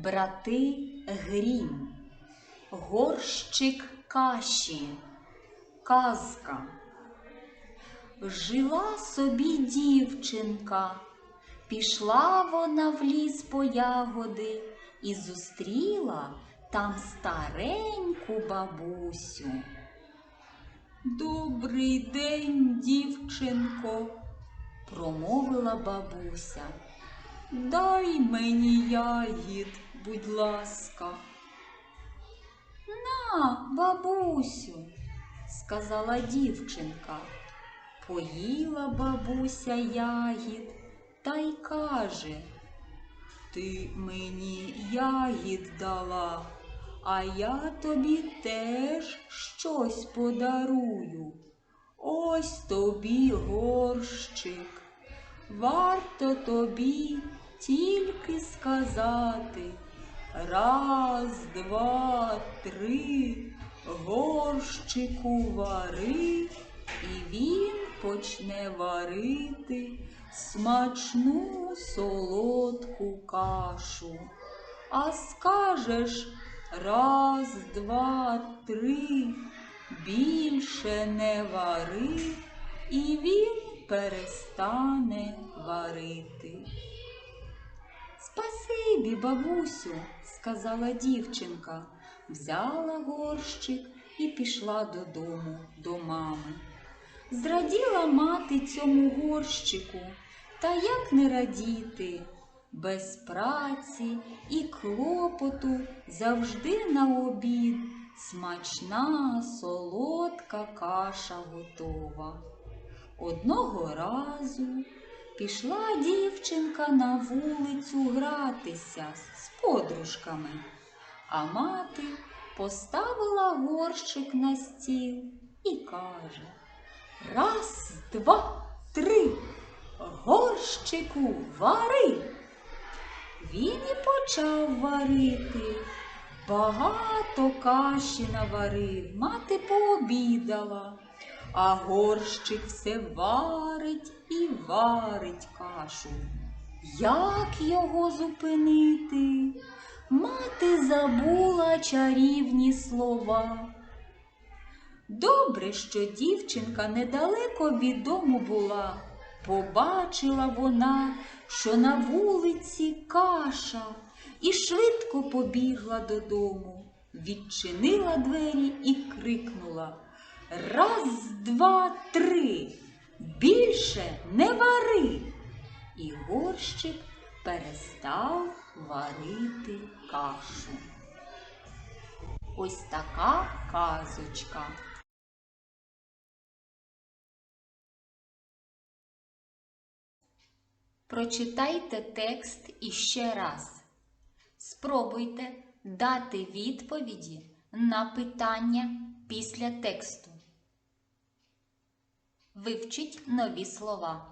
Брати Грім, Горщик каші, казка. Жила собі дівчинка, пішла вона в ліс по ягоди і зустріла там стареньку бабусю. Добрий день, дівчинко, промовила бабуся. Дай мені ягід, будь ласка. На, бабусю, сказала дівчинка. Поїла бабуся ягід та й каже, Ти мені ягід дала, а я тобі теж щось подарую. Ось тобі горщик. Варто тобі тільки сказати. Раз, два, три, горщику вари, і він почне варити смачну солодку кашу. А скажеш раз, два, три, більше не вари, і він перестане варити. Спасибі, бабусю, сказала дівчинка, взяла горщик і пішла додому до мами. Зраділа мати цьому горщику, та як не радіти, без праці і клопоту завжди на обід смачна солодка каша готова. Одного разу пішла дівчинка на вулицю гратися з подружками, а мати поставила горщик на стіл і каже Раз, два, три, горщику вари. Він і почав варити. Багато каші наварив, мати пообідала, а горщик все варить і варить кашу. Як його зупинити? Мати забула чарівні слова. Добре, що дівчинка недалеко від дому була. Побачила вона, що на вулиці каша, і швидко побігла додому, відчинила двері і крикнула Раз, два, три, більше не вари. І горщик перестав варити кашу. Ось така казочка. Прочитайте текст іще раз. Спробуйте дати відповіді на питання після тексту. Вивчіть нові слова.